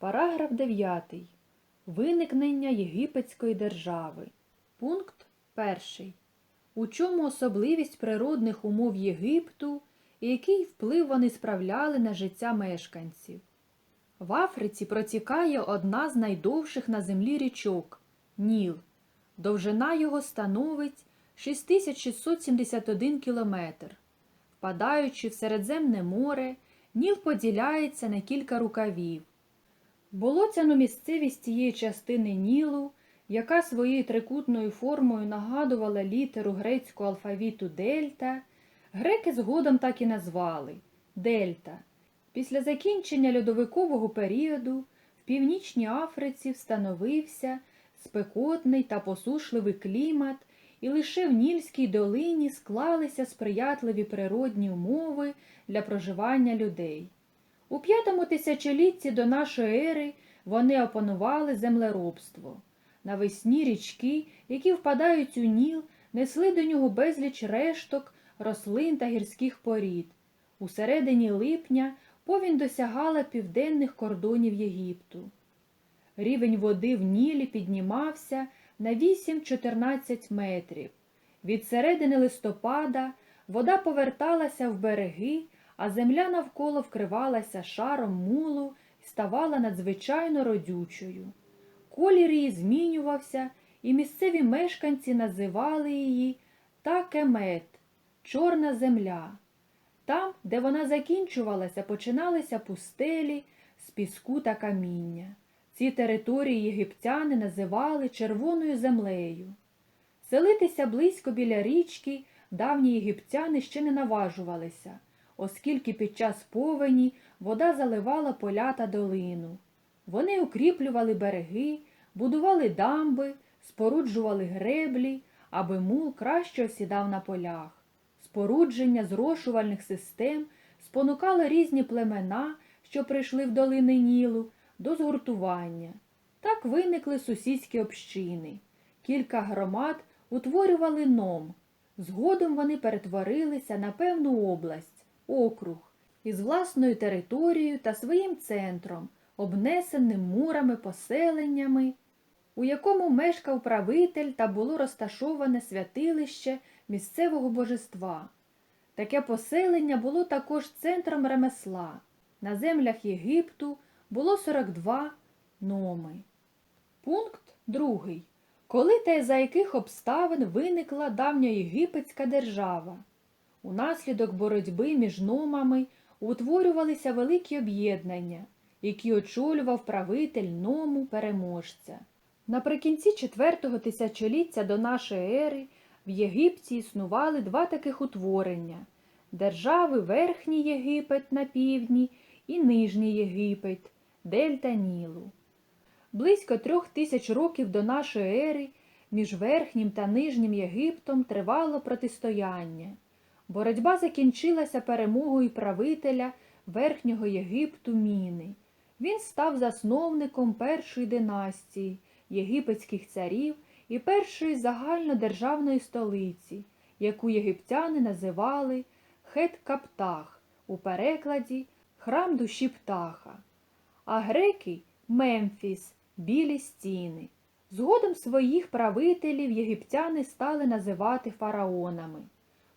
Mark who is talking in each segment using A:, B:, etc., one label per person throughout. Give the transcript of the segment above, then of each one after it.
A: Параграф 9. Виникнення Єгипетської держави. Пункт 1. У чому особливість природних умов Єгипту і який вплив вони справляли на життя мешканців? В Африці протікає одна з найдовших на землі річок Ніл. Довжина його становить 6671 кілометр. Впадаючи в Середземне море, Ніл поділяється на кілька рукавів. Болоцяну місцевість цієї частини Нілу, яка своєю трикутною формою нагадувала літеру грецького алфавіту Дельта, греки згодом так і назвали Дельта. Після закінчення льодовикового періоду в Північній Африці встановився спекотний та посушливий клімат, і лише в Нільській долині склалися сприятливі природні умови для проживання людей. У п'ятому тисячолітті до нашої ери вони опанували землеробство. Навесні річки, які впадають у Ніл, несли до нього безліч решток, рослин та гірських порід. У середині липня повінь досягала південних кордонів Єгипту. Рівень води в Нілі піднімався на 8-14 метрів. Від середини листопада вода поверталася в береги, а земля навколо вкривалася шаром мулу і ставала надзвичайно родючою. Колір її змінювався, і місцеві мешканці називали її Такемет чорна земля. Там, де вона закінчувалася, починалися пустелі з піску та каміння. Ці території єгиптяни називали червоною землею. Селитися близько біля річки давні єгиптяни ще не наважувалися, оскільки під час повені вода заливала поля та долину. Вони укріплювали береги, будували дамби, споруджували греблі, аби мул краще осідав на полях. Спорудження зрошувальних систем спонукало різні племена, що прийшли в долини Нілу, до згуртування. Так виникли сусідські общини. Кілька громад утворювали ном. Згодом вони перетворилися на певну область, округ, із власною територією та своїм центром, обнесеним мурами, поселеннями, у якому мешкав правитель та було розташоване святилище місцевого божества. Таке поселення було також центром ремесла. На землях Єгипту було 42 номи. Пункт другий. Коли та за яких обставин виникла давньоєгипетська держава? Унаслідок боротьби між номами утворювалися великі об'єднання, які очолював правитель ному переможця. Наприкінці четвертого тисячоліття до нашої ери в Єгипті існували два таких утворення держави Верхній Єгипет на півдні і Нижній Єгипет, Дельта Нілу. Близько трьох тисяч років до нашої ери між Верхнім та Нижнім Єгиптом тривало протистояння. Боротьба закінчилася перемогою правителя Верхнього Єгипту Міни. Він став засновником першої династії єгипетських царів і першої загальнодержавної столиці, яку єгиптяни називали Хет-Каптах, у перекладі Храм душі птаха, а греки Мемфіс, білі стіни. Згодом своїх правителів єгиптяни стали називати фараонами.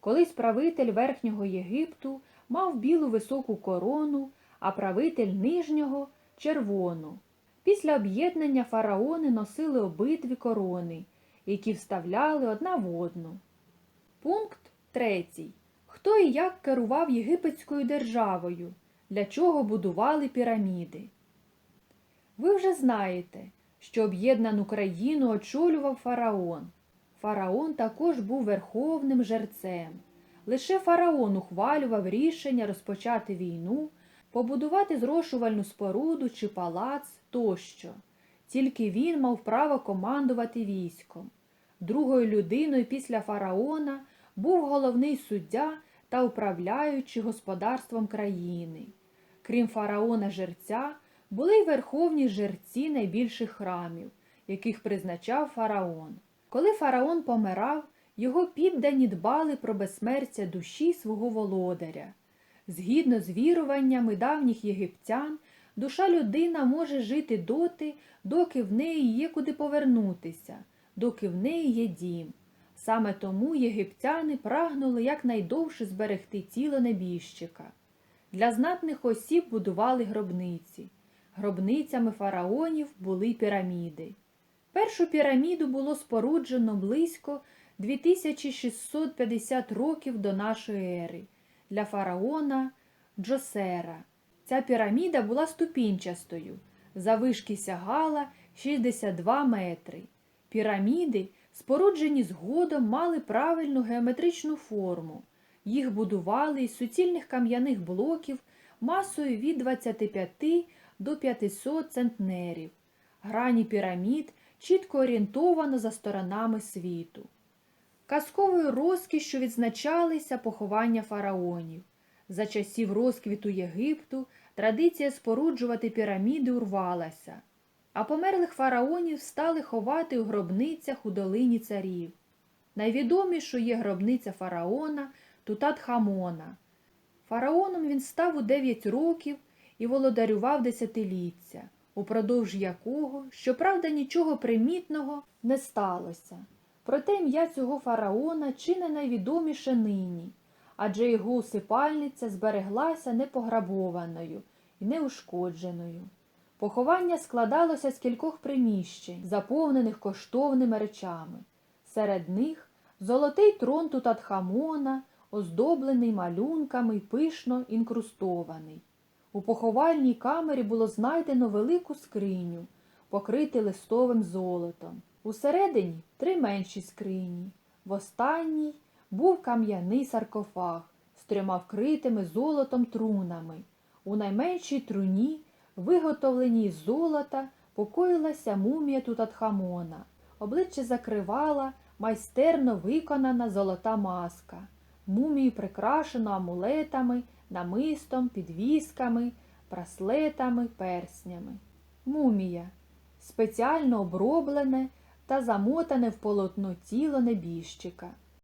A: Колись правитель Верхнього Єгипту мав білу високу корону, а правитель Нижнього червону. Після об'єднання фараони носили обидві корони, які вставляли одна в одну. Пункт третій. Хто і як керував єгипетською державою, для чого будували піраміди? Ви вже знаєте, що об'єднану країну очолював фараон. Фараон також був верховним жерцем. Лише фараон ухвалював рішення розпочати війну, побудувати зрошувальну споруду чи палац тощо. Тільки він мав право командувати військом. Другою людиною після фараона був головний суддя та управляючий господарством країни. Крім фараона жерця, були й верховні жерці найбільших храмів, яких призначав фараон. Коли фараон помирав, його піддані дбали про безсмертя душі свого володаря. Згідно з віруваннями давніх єгиптян, душа людина може жити доти, доки в неї є куди повернутися, доки в неї є дім. Саме тому єгиптяни прагнули якнайдовше зберегти тіло небіжчика. Для знатних осіб будували гробниці. Гробницями фараонів були піраміди. Першу піраміду було споруджено близько 2650 років до нашої ери для фараона Джосера. Ця піраміда була ступінчастою, завишки сягала 62 метри. Піраміди, споруджені згодом, мали правильну геометричну форму. Їх будували із суцільних кам'яних блоків масою від 25 до 500 центнерів. Грані пірамід чітко орієнтовано за сторонами світу. Казковою розкішшю відзначалися поховання фараонів. За часів розквіту Єгипту традиція споруджувати піраміди урвалася, а померлих фараонів стали ховати у гробницях у долині царів. Найвідомішою є гробниця фараона Тутатхамона. Фараоном він став у 9 років і володарював десятиліття, упродовж якого, щоправда, нічого примітного не сталося. Проте ім'я цього фараона чи не найвідоміше нині, адже його усипальниця збереглася непограбованою і неушкодженою. Поховання складалося з кількох приміщень, заповнених коштовними речами. Серед них золотий трон Тутатхамона, оздоблений малюнками й пишно інкрустований. У поховальній камері було знайдено велику скриню, покриту листовим золотом. Усередині три менші скрині. В останній був кам'яний саркофаг з трьома вкритими золотом трунами. У найменшій труні, виготовленій з золота, покоїлася мумія Тутатхамона. Обличчя закривала майстерно виконана золота маска. Мумію прикрашено амулетами, намистом, підвісками, браслетами, перснями. Мумія спеціально оброблене та замотане в полотно тіло небіжчика.